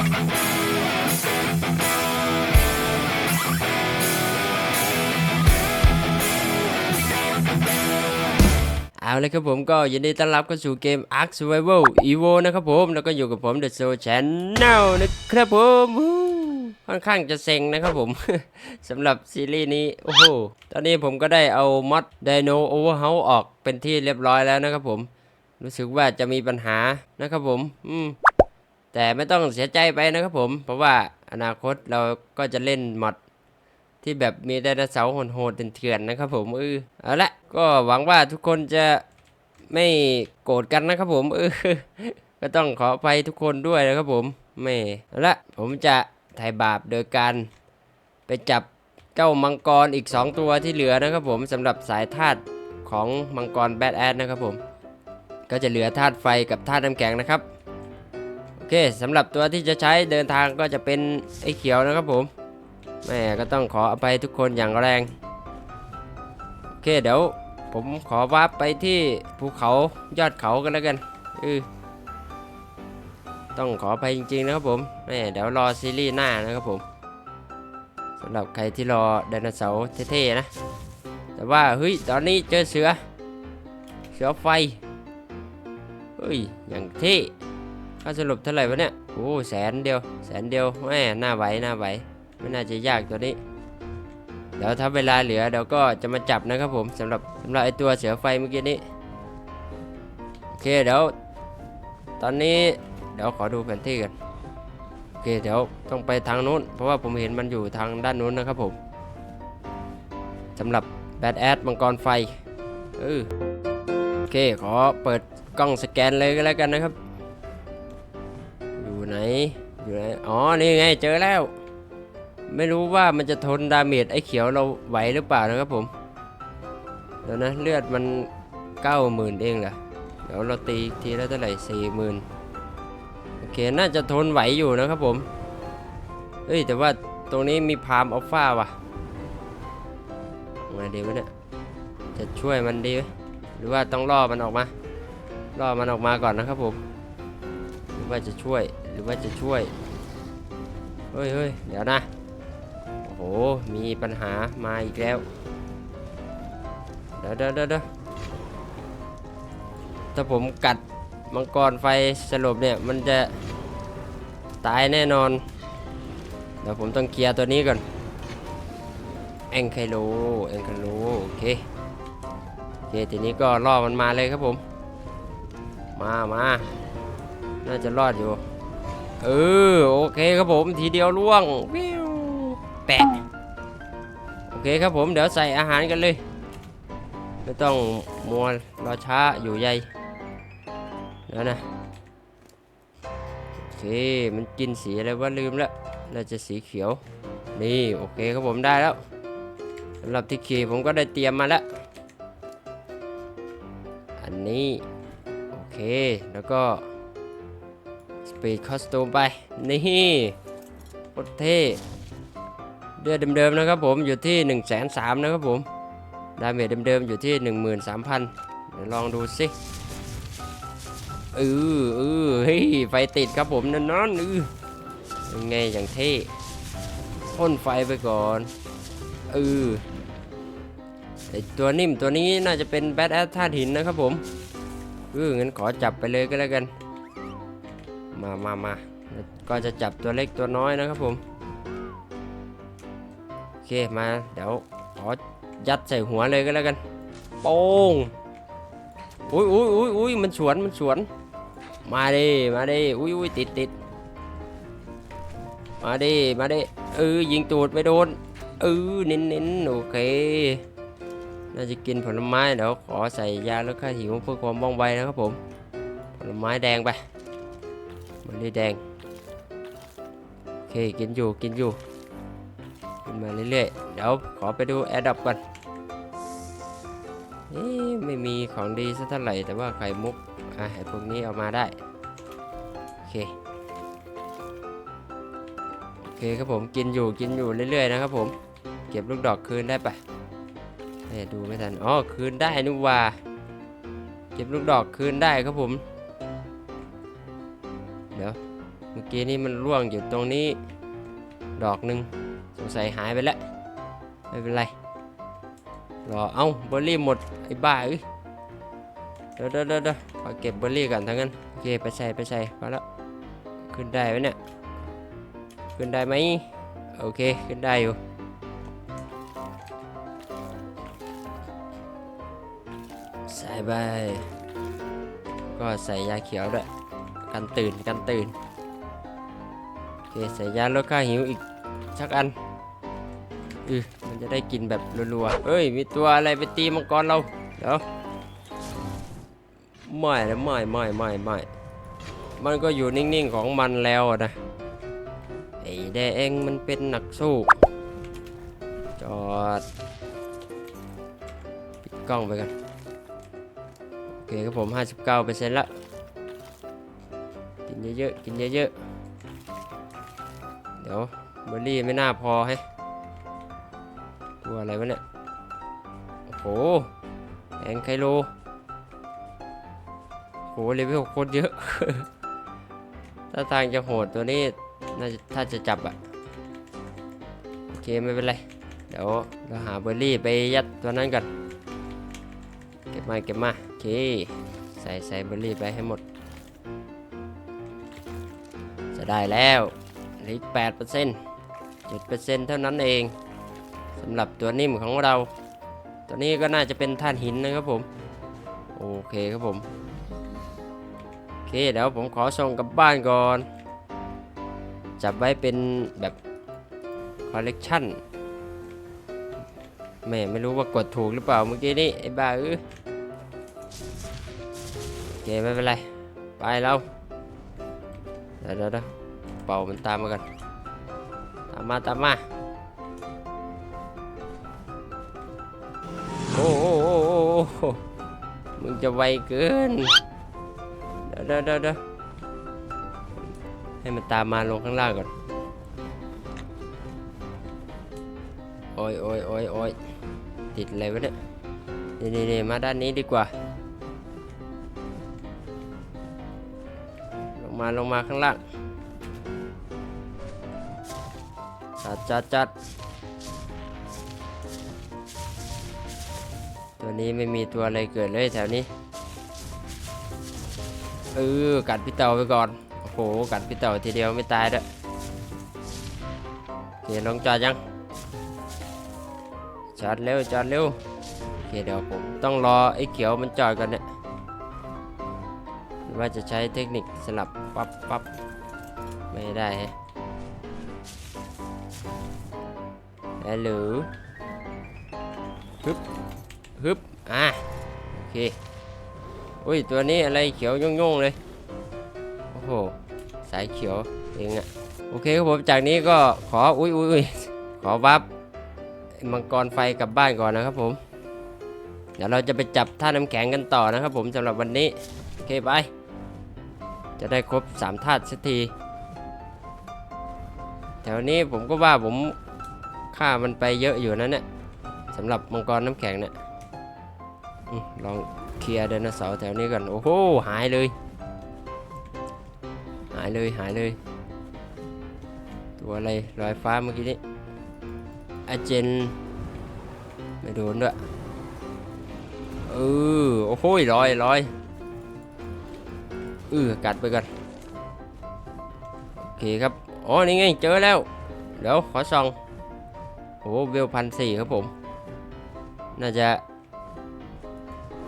เอาเลยครับผมก็ยินดีต้อนรับเข้าสู่เกม Ark Survival Evo นะครับผม แล้วก็อยู่กับผม The Soul Channel นะครับผมค่อนข้างจะเซ็งนะครับผม สำหรับซีรีส์นี้ โอ้โห ตอนนี้ผมก็ได้เอามอด Dino Overhaul ออกเป็นที่เรียบร้อยแล้วนะครับผม รู้สึกว่าจะมีปัญหานะครับผม อืม แต่ไม่ต้องเสียใจไปนะครับผม เพราะว่าอนาคตเราก็จะเล่นมอดที่แบบมีไดโนเสาร์โหดๆเถื่อนๆนะครับผมเออเอาละก็หวังว่าทุกคนจะไม่โกรธกันนะครับผมเออก็ต้องขออภัยทุกคนด้วยนะครับผมไม่เอาละผมจะไถ่บาปโดยการไปจับเจ้ามังกรอีก 2 ตัวที่เหลือนะครับผมสำหรับสายธาตุของมังกรแบดแอดนะครับผม ก็จะเหลือธาตุไฟกับธาตุน้ำแข็งนะครับ เคสำหรับตัวที่จะใช้เดินทางก็จะเป็นไอ้เขียวนะครับผมแม่ก็ต้องขออภัยทุกคนอย่างแรงโอเคเดี๋ยวผมขอวาร์ปไปที่ภูเขายอดเขากันแล้วกันเออต้องขออภัยจริงๆนะครับผมแม่เดี๋ยวรอซีรีส์หน้านะครับผมสำหรับใครที่รอไดโนเสาร์เท่ๆนะ แต่ว่าเฮ้ยตอนนี้เจอเสือ เสือไฟเฮ้ยอย่างเท่ ค่าสรุปเท่าไหร่วะเนี่ยโอ้แสนเดียว แสนเดียวแม่น่าไหวน่าไหวไม่น่าจะยากตัวนี้เดี๋ยวถ้าเวลาเหลือเดี๋ยวก็จะมาจับนะครับผมสำหรับสำหรับไอตัวเสือไฟเมื่อกี้นี้โอเคเดี๋ยวตอนนี้เดี๋ยวขอดูแผนที่กันโอเคเดี๋ยวต้องไปทางนู้น เพราะว่าผมเห็นมันอยู่ทางด้านนู้นนะครับผมสำหรับแบดแอดมังกรไฟเออโอเคขอเปิดกล้องสแกนเลยก็แล้วกันนะครับ ไหน อยู่ไหน อ๋อ นี่ไง เจอแล้ว ไม่รู้ว่ามันจะทนดาเมจไอ้เขียวเราไหวหรือเปล่านะครับผม เดี๋ยวนะเลือดมันเก้าหมื่นเองเหรอ เดี๋ยวเราตีทีแล้วเท่าไหร่สี่หมื่นโอเค น่าจะทนไหวอยู่นะครับผม เฮ้ย แต่ว่าตรงนี้มีพามอัลฟาว่ะไงดีวะเนี่ย จะช่วยมันดีไหมหรือว่าต้องล่อมันออกมา ล่อมันออกมาก่อนนะครับผม หรือว่าจะช่วย รือว่าจะช่วย เฮ้ยเฮ้ยเดี๋ยวนะ โอ้โห มีปัญหามาอีกแล้ว เดี๋ยวเดี๋ยวเดี๋ยวถ้าผมกัดมังกรไฟสลบเนี่ย มันจะตายแน่นอน เดี๋ยวผมต้องเคลียร์ตัวนี้ก่อน แองไคโล แองไคโล โอเค โอเค ทีนี้ก็ล่อมันมาเลยครับผม มามาน่าจะรอดอยู่ เออโอเคครับผมทีเดียวล่วงวิวแปะโอเคครับผมเดี๋ยวใส่อาหารกันเลย ไม่ต้องมัวรอช้าอยู่ใยเดี๋ยวนะโอเคมันกินสีอะไรวะลืมแล้วน่าจะสีเขียว นี่โอเคครับผมได้แล้วสำหรับที่ขี่ผมก็ได้เตรียมมาแล้ว อันนี้ โอเคแล้วก็ ปีดคอสตูมไป นี่โคตรเท่เดือดเดิมๆนะครับผมอยู่ที่1นึ่งแสนสามนะครับผม ดาเมจเดิมๆอยู่ที่ 13,000เดี๋ยวลองดูสิเออเออเฮ้ยไฟติดครับผมนั่นนั่นเออยังไงอย่างเท่พ่นไฟไปก่อนเออไอตัวนิ่มตัวนี้น่าจะเป็นแบทแอดธาตุหินนะครับผมเอองั้นขอจับไปเลยก็แล้วกัน มามามาก็จะจับตัวเล็กตัวน้อยนะครับผม โอเคมาเดี๋ยวขอยัดใส่หัวเลยก็แล้วกัน โป้งอุ้ยอุ้ยอุ้ยอุ้ยมันสวนมันสวน มาดิมาดิอุ้ยอุ้ยติดติดมาดิมาดิเออยิงตูดไม่โดนเออเน้นเน้นโอเคน่าจะกินผลไม้เดี๋ยวขอใส่ยาลดค่าหิวเพื่อความว่องไวนะครับผม ผลไม้แดงไป มันได้แดง โอเค กินอยู่ กินอยู่ขึ้นมาเรื่อยๆ เดี๋ยวขอไปดูแอร์ดับก่อนเอ๊ไม่มีของดีสักเท่าไหร่ แต่ว่าไข่มุกอะไอ้พวกนี้เอามาได้ โอเค โอเคครับผม กินอยู่ กินอยู่เรื่อยๆนะครับผม เก็บลูกดอกคืนได้ปะเอ๊ะดูไม่ทัน อ๋อ คืนได้นี่ว่า เก็บลูกดอกคืนได้ครับผม ดี๋ยวเมื่อกี้นี่มันร่วงอยู่ตรงนี้ ดอกหนึ่งสงสัยหายไปแล้ว ไม่เป็นไร รอ เอ้าเบอร์รี่หมด ไอ้บ้าเอ้ยเดี๋ยวเดี๋ยวเดี๋ยวเดี๋ยวขอเก็บเบอร์รี่ก่อนทั้งนั้น โอเค ไปใส่ไปใส่พอแล้ว ขึ้นได้ไหมเนี่ย ขึ้นได้ไหมโอเค ขึ้นได้อยู่ใส่ไป ก็ใส่ยาเขียวด้วย กันตื่นกันตื่นโอเคใส่ยาลดค่าหิวอีกสักอันอือมันจะได้กินแบบรัวๆเอ้ย มีตัวอะไรไปตีมังกรเราเดี๋ยวไม่นะไม่ไม่ไม่ไม่มันก็อยู่นิ่งๆของมันแล้วนะไอ้แดงมันเป็นหนักสู้ จอด ปิดกล้องไปกัน โอเคครับผม 59%ละกิ นเยอะๆ กินเยอะๆ เดี๋ยวเบอร์รี่ไม่น่าพอให้ตัวอะไรวะเนี่ย โอ้โหแองไคโลโหเลเวลโคตรเยอะ ถ้าทางจะโหดตัวนี้น่าจะถ้าจะจับอะโอเคไม่เป็นไร เดี๋ยวเราหาเบอร์รี่ไปยัดตัวนั้นกันเก็บมาเก็บมา โอเค ใส่ใส่เบอร์รี่ไปให้หมด ได้แล้วเหลืออีกแปดเปอร์เซ็นต์เจ็ดเปอร์เซ็นต์เท่านั้นเองสำหรับตัวนิ่มของเรา ตัวนี้ก็น่าจะเป็นท่านหินนะครับผม โอเคครับผมโอเคเดี๋ยวผมขอส่งกลับบ้านก่อน จับไว้เป็นแบบคอลเลกชันแม่ไม่รู้ว่ากดถูกหรือเปล่าเมื่อกี้นี้ไอ้บ้าเออโอเคไม่เป็นไร ไปแล้วเดี๋ยวเดี๋ยว ป่ามันตามมากันตามมาตามมาโอ้โอ้โอ้โอ้โอ้มึงจะไวเกินเดี๋ยวเดี๋ยวเดี๋ยวให้มันตามมาลงข้างล่างก่อนโอ้ยโอ้ยโอ้ยโอ้ยติดอะไรวะเนี่ยนี่นี่นี่มาด้านนี้ดีกว่า ลงมาลงมาข้างล่าง จัดจัดจัดตัวนี้ไม่มีตัวอะไรเกิดเลยแถวนี้ เออ กัดพี่เต่าไปก่อน โอ้โห กัดพี่เต่าทีเดียวไม่ตายด้วยโอเคลงจอดยังจอดเร็วจอดเร็วโอเคเดี๋ยวผมต้องรอไอ้เขียวมันจอดก่อนเนี่ยว่าจะใช้เทคนิคสลับปับ๊บปั๊บไม่ได้ฮะ ฮัลโหลฮึบฮึบอะโอเคอุ้ยตัวนี้อะไรเขียวโย่งๆเลยโอ้โหสายเขียวเองอะโอเคครับผมจากนี้ก็ขออุ้ยอุ้ยอุ้ยขอวับมังกรไฟกลับบ้านก่อนนะครับผมเดี๋ยวเราจะไปจับท่าน้ำแข็งกันต่อนะครับผมสำหรับวันนี้โอเคไปจะได้ครบ3ธาตุสักทีแถวนี้ผมก็ว่าผม ฆ่ามันไปเยอะอยู่นะเนี่ยสำหรับมังกรน้ำแข็งเนี่ยลองเคลียร์ไดโนเสาร์แถวนี้ก่อนโอ้โหหายเลย หายเลยหายเลย ตัวอะไรลอยฟ้าเมื่อกี้นี้อาเจนไม่โดนด้วยเออโอ้โหลอยลอยเออกัดไปก่อนโอเคครับอ๋อนี่ไงเจอแล้วเดี๋ยวขอส่อง โอ้เวลพันสี่ครับผม น่าจะ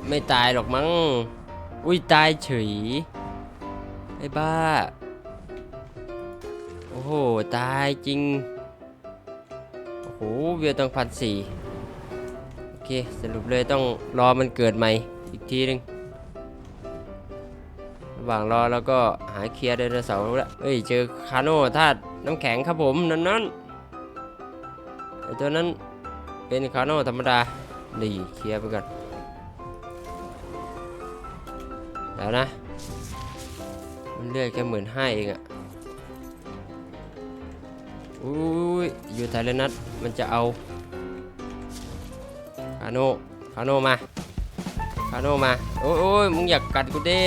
ไม่ตายหรอกมั้ง อุ้ยตายเฉย ไอ้บ้า โอ้โห ตายจริง โอ้โห เวลตั้งพันสี่โอเค สรุปเลยต้องรอมันเกิดใหม่ อีกทีหนึงระหว่างรอแล้วก็หาเคลียร์ไดโนเสาร์แล้วเอ้ย เจอคาโน่ธาตุน้ำแข็งครับผม นั่นนั่น ตัวนั้นเป็นคาโนธรรมดาดีเคลียร์ไปก่อนแล้วนะ มันเลือดแค่หมื่นห้าเองอะอุ้ยอยู่ไทยเลยนัดมันจะเอาคาโนคาโนมาคาโนมาโอ้ยโอ้ยมึงอยากกัดกูด้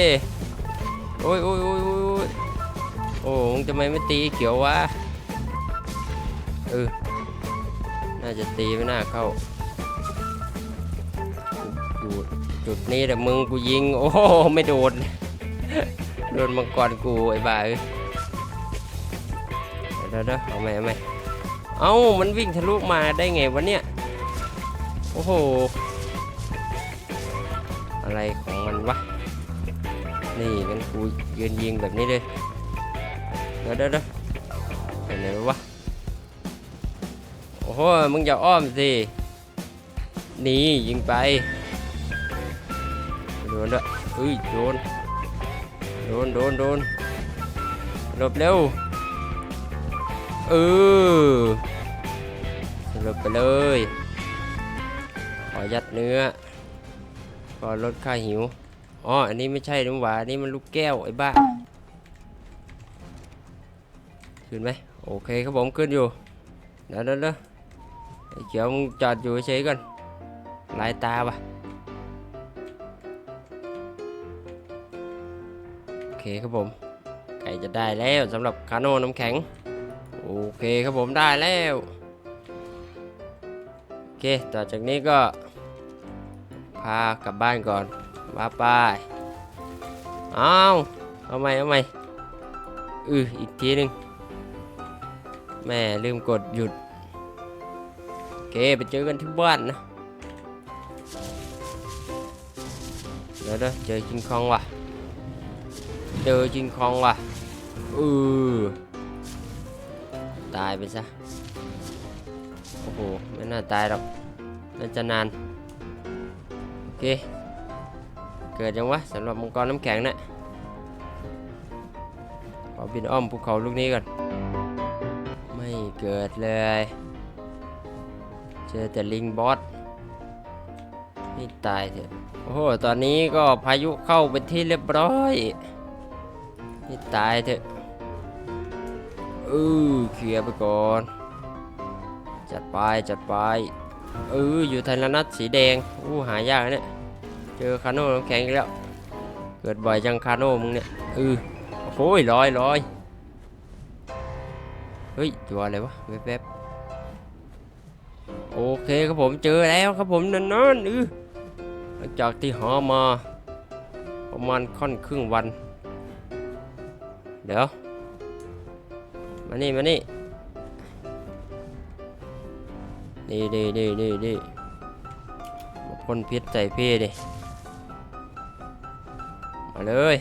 โอ้ยโอ้ยโอ้ยโอ้ยโอ้ยโโอ้มึงทำไมไม่ตีเขียววะ น่าจะตีไม่น่าเข้าอยู่จุดนี้แต่มึงกูยิง โอ้โหไม่โดน โดนมังกรกูไอ้บ้าเอ้ยเดี๋ยวเดี๋ยวเอาไหมเอาไหมเอ้ามันวิ่งทะลุมาได้ไงวะเนี่ย โอ้โห อะไรของมันวะ นี่งั้นกูยืนยิงแบบนี้เลยเดี๋ยวเดี๋ยวเดี๋ยวไปไหนวะ โอ้โห มึงอย่าอ้อมสินี่ยิงไป โดนด้วยเฮ้ยโดน โดน โดน โดนหลบเร็ว เออหลบไปเลย ขอยัดเนื้อ ขอลดค่าหิว อ๋อ อันนี้ไม่ใช่น้ำหวานอันนี้มันลูกแก้วไอ้บ้าขึ้นไหมโอเคครับผมขึ้นอยู่เดี๋ยวเดี๋ยว เขียวมึงจอดอยู่เฉยๆก่อนลายตาปะโอเคครับผมไก่จะได้แล้วสำหรับคาโน่น้ำแข็งโอเคครับผมได้แล้วโอเคต่อจากนี้ก็ พากลับบ้านก่อนมาไปเอาเอาใหม่เอาใหม่อืออีกทีหนึ่งแม่ลืมกดหยุด เคไปเจอกันที่บ้านนะเดี๋ยวเดี๋ยวเจอจิงคองว่ะ เจอจิงคองว่ะอือตายไปซะ โอ้โห ไม่น่าตายหรอก น่าจะนาน โอเค เกิดยังวะสำหรับมังกรน้ำแข็งนะขอบินอ้อมภูเขาลูกนี้ก่อน ไม่เกิดเลย จอแต่ลิงบอสไม่ตายเถอะโอ้โหตอนนี้ก็พายุเข้าเป็นที่เรียบร้อยไม่ตายเถอะอือเคลียร์ไปก่อน จัดไปจัดไปเอออยู่ไทยละนัดสีแดงอู้หายากนะเนี่ยเจอคาโน่น้ำแข็งอีกแล้วเกิดบ่อยจังคาโน่มึงเนี่ยเออโอ้ยลอยลอยเฮ้ยตัวอะไรวะแวบๆ เคครับผมเจอแล้วครับผมนันนันเออหลังจากที่หามา ประมาณค่อนครึ่งวัน เดี๋ยว มานี่มานี่นี่นี่นี่นี่นี่มาพ่นพิษใส่พี่ดิมาเลย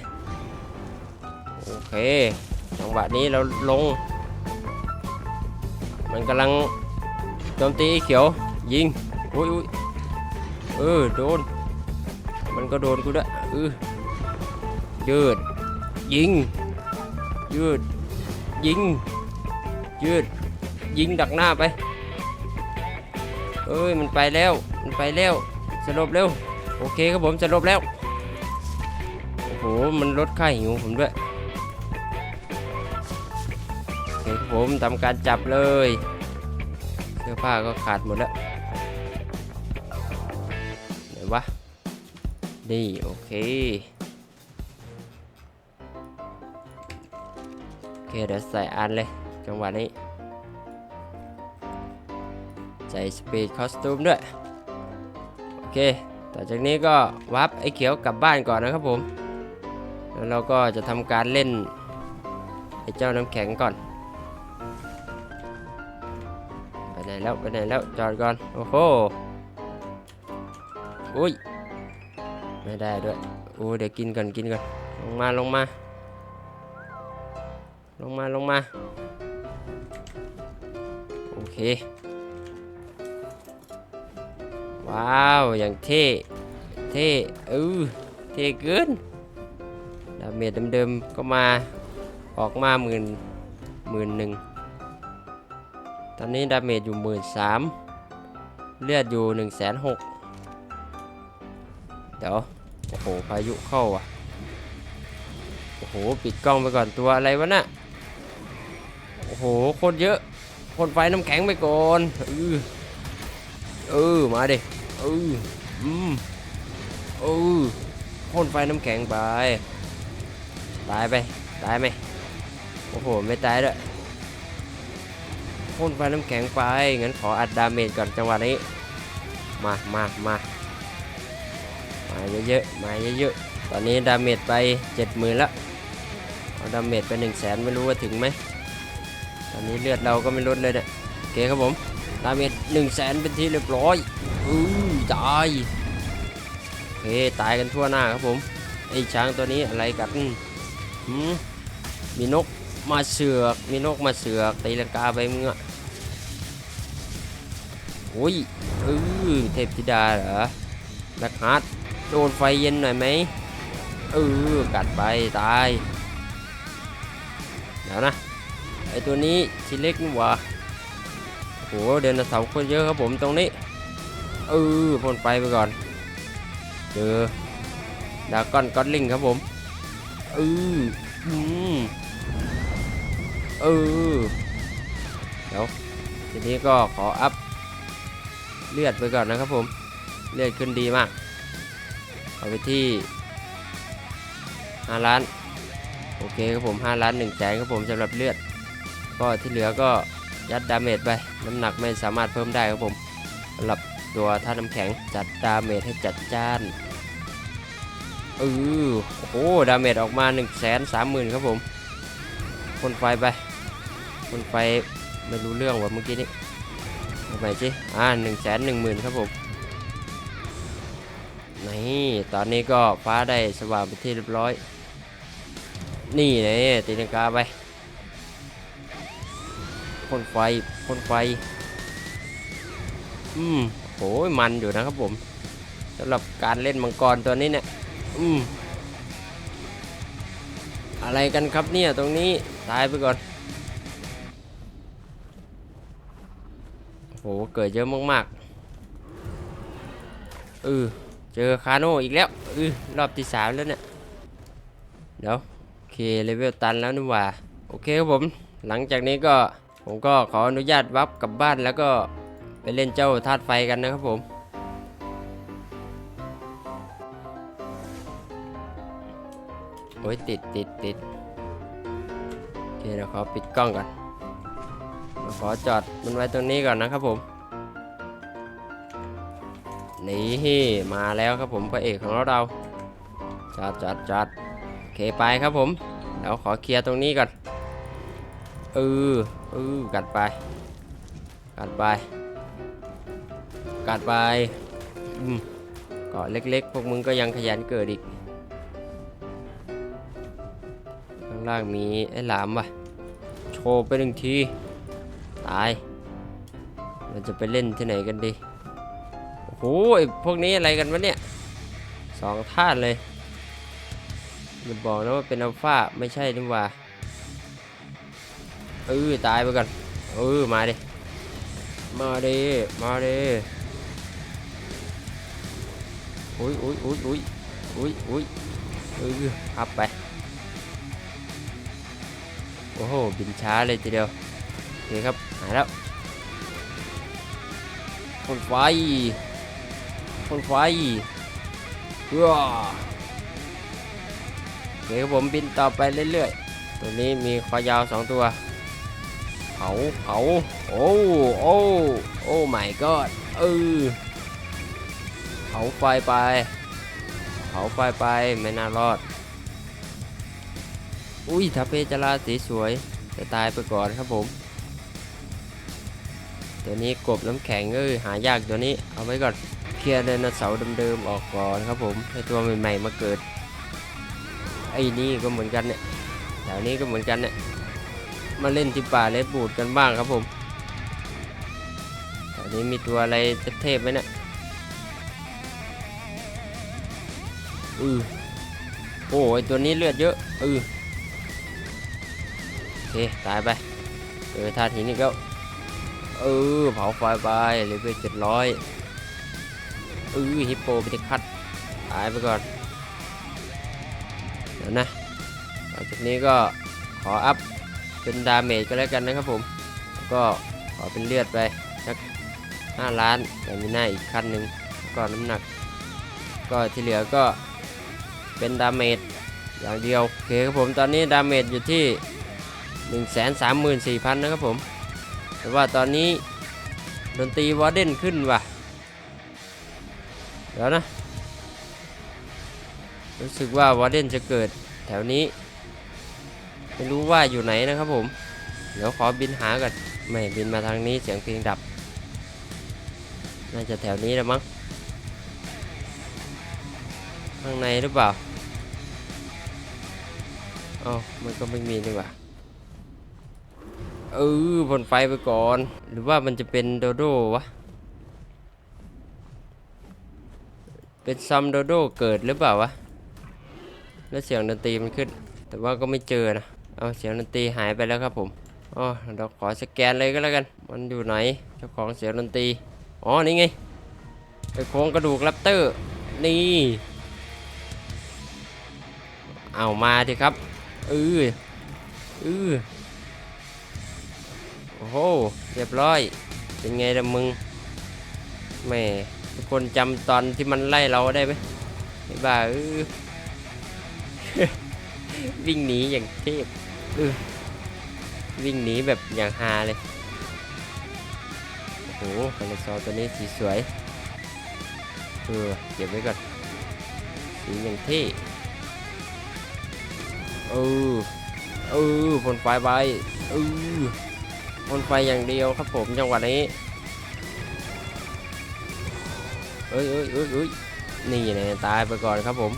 โอเคจังหวะนี้เราลง มันกำลังโจมตีเขียว ยิงอุ้ยอุ้ยเออโดน มันก็โดนกูด้วยเออยืด ยิง ยืด ยิง ยืด ยิงดักหน้าไป เอ้ยมันไปแล้ว มันไปแล้ว สลบเร็ว โอเคครับผมสลบแล้ว โอ้โห มันลดค่าหิวผมด้วยโอเคครับผมทำการจับเลย เสื้อผ้าก็ขาดหมดแล้ว นี่โอเค โอเค เดี๋ยวใส่อันเลย จังหวะนี้ ใส่สปีดคอสตูมด้วย โอเค ต่อจากนี้ก็วับไอ้เขียวกลับบ้านก่อนนะครับผม แล้วเราก็จะทำการเล่น ไอ้เจ้าน้ำแข็งก่อน ไปไหนแล้ว ไปไหนแล้ว จอดก่อน โอ้โห อุ้ย ไม่ได้ด้วยโอ้เดี๋ยวกินก่อนกินก่อนลงมาลงมา ลงมาลงมาโอเค ว้าวอย่างเท่เท่เออเท่เกินดาเมจเดิมๆก็มาออกมาหมื่นหมื่นหนึ่งตอนนี้ดาเมจอยู่หมื่นสามเลือดอยู่หนึ่งแสนหกเดี๋ยว อ้โห พายุเข้าอะ โอ้โห ปิดกล้องไปก่อนตัวอะไรวะน่ะ โอ้โห โคตรเยอะคนไฟน้ำแข็งไปก่อนเออเออ มาดิเอออืมเออพ่นไฟน้ำแข็งไป ตายไป ตายไหมโอ้โห ไม่ตายด้วยพ่นไฟน้ำแข็งไป งั้นขออัดดาเมจก่อนจังหวะนี้ มามามา เยอะๆมาเยอะๆตอนนี้ดาเมจไปเจ็ดหมื่นละเอาดาเมจไปหนึ่งแสนไม่รู้ว่าถึงไหมตอนนี้เลือดเราก็ไม่ลดเลยเนี่ยโอเคครับผมดาเมจหนึ่งแสนเป็นที่เรียบร้อยอือตายโอเคตายกันทั่วหน้าครับผมไอ้ช้างตัวนี้อะไรกันหืมมีนกมาเสือกมีนกมาเสือกตีลังกาไปมึงอะโอ้ยเออเทพธิดาเหรอแบ็คฮาร์ด โดนไฟเย็นหน่อยไหมเออกัดไปตาย เดี๋ยวนะ ไอตัวนี้ชิ้นเล็กนี่หว่าโอ้โหเดินเสาร์คนเยอะครับผมตรงนี้ เออพ่นไฟไปก่อน เจอดากอนก็อดลิงครับผม เอออืมเออ เดี๋ยว ทีนี้ก็ขออัพเลือดไปก่อนนะครับผม เลือดขึ้นดีมาก เอาไปที่5ล้านโอเคครับผม5ล้าน1แสนครับผมสำหรับเลือด ก็ที่เหลือก็ยัดดาเมจไปน้ำหนักไม่สามารถเพิ่มได้ครับผมสำหรับตัวท่าตุน้ำแข็งจัดดาเมจให้จัดจ้านเออโอ้โหดาเมจออกมา1นึ่งแสนสามหมื่นครับผมพ่นไฟไปพ่นไฟไม่รู้เรื่องว่ะเมื่อกี้นี้เอาไปสิอ่าหนึ่งแสนหนึ่งหมื่นครับผม นี่ตอนนี้ก็ฟ้าได้สว่างเป็นที่เรียบร้อย นี่เลยตีลังกาไปพ่นไฟพ่นไฟ อืมโหยมันอยู่นะครับผมสำหรับการเล่นมังกรตัวนี้เนี่ยอืมอะไรกันครับเนี่ยตรงนี้ตายไปก่อนโหเกิดเยอะมากๆเออ เจอคาโน่อีกแล้วเออรอบที่สามแล้วเนี่ยเดี๋ยวโอเคเลเวลตันแล้วนี่หว่าโอเคครับผม หลังจากนี้ก็ผมก็ขออนุญาตวับกลับบ้านแล้วก็ไปเล่นเจ้าธาตุไฟกันนะครับผมโอ้ยติดติดติดโอเคเดี๋ยวขอปิดกล้องก่อนขอจอดมันไว้ตรงนี้ก่อนนะครับผม นี่มาแล้วครับผมพระเอกของเราจอดจอดจอดโอเคไปครับผมเดี๋ยวขอเคลียร์ตรงนี้ก่อนเออเออกัดไป กัดไป กัดไปอืมเกาะเล็กๆ พวกมึงก็ยังขยันเกิดอีก ข้างล่างมีไอ้หลามว่ะ โชว์ไปหนึ่งที ตาย เราจะไปเล่นที่ไหนกันดี หไอ้พวกนี้อะไรกันวะเนี่ยสองท่าตุเลยอย่าบอกนะว่าเป็นอัลฟาไม่ใช่นี่ว่าเออตายไปก่อนเออมาดิมาดิมาดิอุ้ยอุ้ยอุ้ยอุ้ยอุ้ยอุ้ยเออพับไปโอ้โหบินช้าเลยทีเดียวโอเคครับหายแล้วพ่นไฟ พ่นไฟเพื่อโอเคครับผมบินต่อไปเรื่อยๆ ตัวนี้มีคอยาวสองตัว เผา เผา โอ้ โอ้ โอ้ my god เออ เผาไฟไป เผาไฟไปไม่น่ารอด อุ้ยทัพเพจราสีสวยจะตายไปก่อนครับผม ตัวนี้กบน้ำแข็งเอ้ยหายากตัวนี้เอาไว้ก่อน เคลียร์ไดโนเสาร์เดิมๆออกก่อนครับผมให้ตัวใหม่ๆมาเกิดไอ้นี่ก็เหมือนกันเนี่ยแถวนี้ก็เหมือนกันเนี่ยมาเล่นที่ป่าเลดบูดกันบ้างครับผมตอนนี้มีตัวอะไรเทพๆไหมเนี่ยอือโอ้ยตัวนี้เลือดเยอะอือโอเคตายไปเออธาตุหินนี่ก็เออเผาไฟไปเลเวลเจ็ดร้อย อือฮิปโปไปจะคัดตายไปก่อน เดี๋ยวนะหลังจากนี้ก็ขออัพเป็นดาเมจก็แล้วกันนะครับผมแล้วก็ขอเป็นเลือดไปสัก5ล้านแต่มีหน้าอีกขั้นหนึ่งก็น้ำหนัก ก็ที่เหลือก็เป็นดาเมจอย่างเดียวโอเคครับผมตอนนี้ดาเมจอยู่ที่ 1 3 4 0 0 0 นะครับผม แต่ว่าตอนนี้ดนตรีวอร์เดนขึ้นว่ะ เดี๋ยวนะ รู้สึกว่าวอร์เดนจะเกิดแถวนี้ ไม่รู้ว่าอยู่ไหนนะครับผม เดี๋ยวขอบินหาก่อนไม่บินมาทางนี้เสียงเพลงดับ น่าจะแถวนี้แล้วมั้งข้างในหรือเปล่าเอามันก็ไม่มีนี่หว่าเออพ่นไฟไปก่อน หรือว่ามันจะเป็นโดโดวะ เป็นซัมโดโดเกิดหรือเปล่าวะ แล้วเสียงดนตรีมันขึ้น แต่ว่าก็ไม่เจอนะ เอาเสียงดนตรีหายไปแล้วครับผมอ๋อเราขอสแกนเลยก็แล้วกัน มันอยู่ไหน เจ้าของเสียงดนตรี อ๋อ นี่ไงไอโครงกระดูกแรปเตอร์ นี่ เอามาดิครับเออเอโอ้โห เรียบร้อย เป็นไงล่ะมึงแหม่ ทุกคนจำตอนที่มันไล่เราได้ไหมไอ้บ้าวิ่งหนีอย่างเทพวิ่งหนีแบบอย่างฮาเลย โอ้โหคาราซอตัวนี้สีสวย เออเก็บไว้ก่อน สีอย่างเท่เออเออพ่นไฟไปเออพ่นไฟอย่างเดียวครับผมจังหวะนี้ เอ้ยเอ้ยเอ้ยเอ้ยนี่นะตายไปก่อนครับผม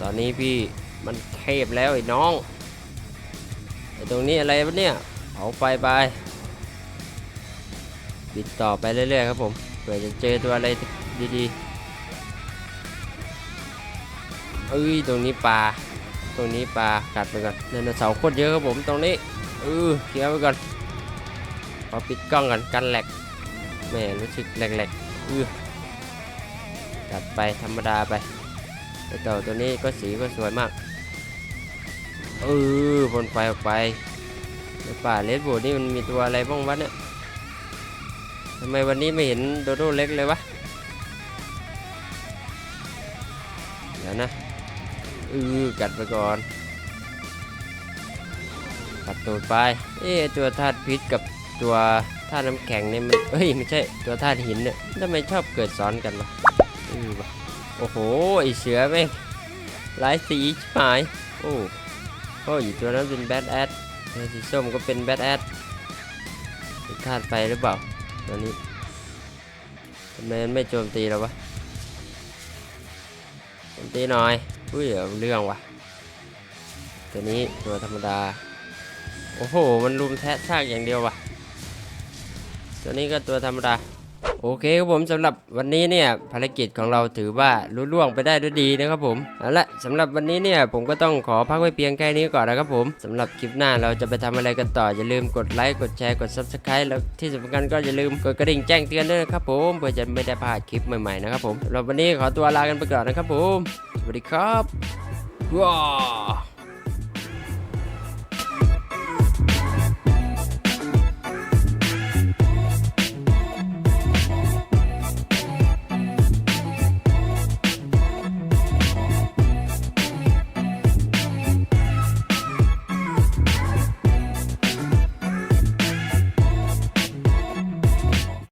ตอนนี้พี่มันเทพแล้วไอ้น้องไอ้ตรงนี้อะไรวะเนี่ยเผาไฟไปบิดต่อไปเรื่อยๆครับผมเผื่อจะเจอตัวอะไรดีๆเอ้ยตรงนี้ปลาตรงนี้ปลากัดไปก่อนไดโนเสาโคตรเยอะครับผมตรงนี้เออเคลียร์ไปก่อนขอปิดกล้องก่อนกันแหลกแม่รู้สึกแหลกๆเออ จัดไปธรรมดาไปแต่เต่าตัวนี้ก็สีก็สวยมากเออพ่นไฟออกไปในป่าเลดบูดนี่มันมีตัวอะไรบ้างวะเนี่ยทำไมวันนี้ไม่เห็นโดโดเล็กเลยวะเดี๋ยวนะอือกัดไปก่อนกัดตูดไปเอ๊ตัวธาตุพิษกับตัวธาตุน้ำแข็งเนี่ยมันเอ้ยไม่ใช่ตัวธาตุหินเนี่ยทำไมชอบเกิดซ้อนกันวะ อือวะโอ้โหไอเสือแม่งหลายสีชิบหายโอ้โอ้ยตัวนั้นเป็นแบดแอดตัวสีส้มก็เป็นแบดแอดเป็นธาตุไฟหรือเปล่าตัวนี้ทำไมมันไม่โจมตีเราวะโจมตีหน่อยอุ้ยเอาเรื่องว่ะตัวนี้ตัวธรรมดาโอ้โหมันลุมแทะซากอย่างเดียวว่ะตัวนี้ก็ตัวธรรมดา โอเคครับผมสำหรับวันนี้เนี่ยภารกิจของเราถือว่าลุล่วงไปได้ด้วยดีนะครับผมเอาละสำหรับวันนี้เนี่ยผมก็ต้องขอพักไว้เพียงแค่นี้ก่อนนะครับผมสำหรับคลิปหน้าเราจะไปทำอะไรกันต่ออย่าลืมกดไลค์กดแชร์กด subscribe แล้วที่สำคัญก็อย่าลืมกดกระดิ่งแจ้งเตือนด้วยนะครับผมเพื่อจะไม่ได้พลาดคลิปใหม่ๆนะครับผมสำหรับวันนี้ขอตัวลากันไปก่อนนะครับผมสวัสดีครับว้า